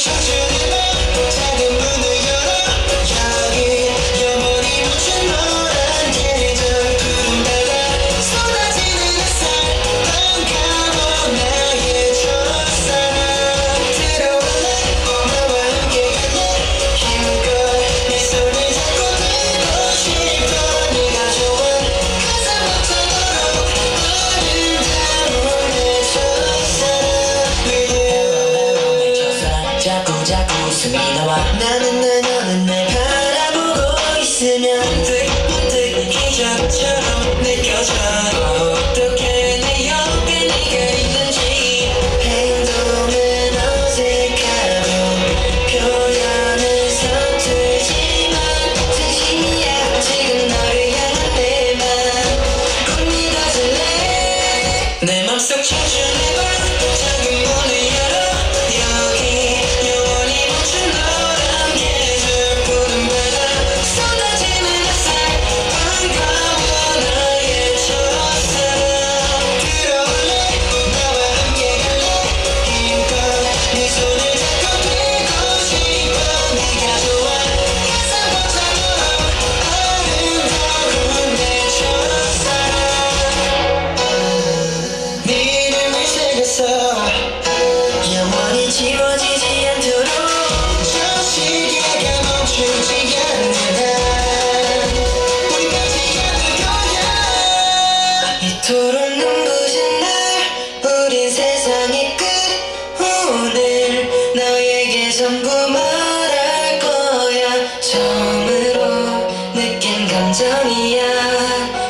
찾으리라. 작은 문을 자꾸 자꾸 웃음이 나와. 나는 날 너는 날 바라보고 있으면 문득 문득 기적처럼 느껴져. 어떻게 그토록 눈부신 날 우린 세상의 끝. 오늘 너에게 전부 말할 거야. 처음으로 느낀 감정이야.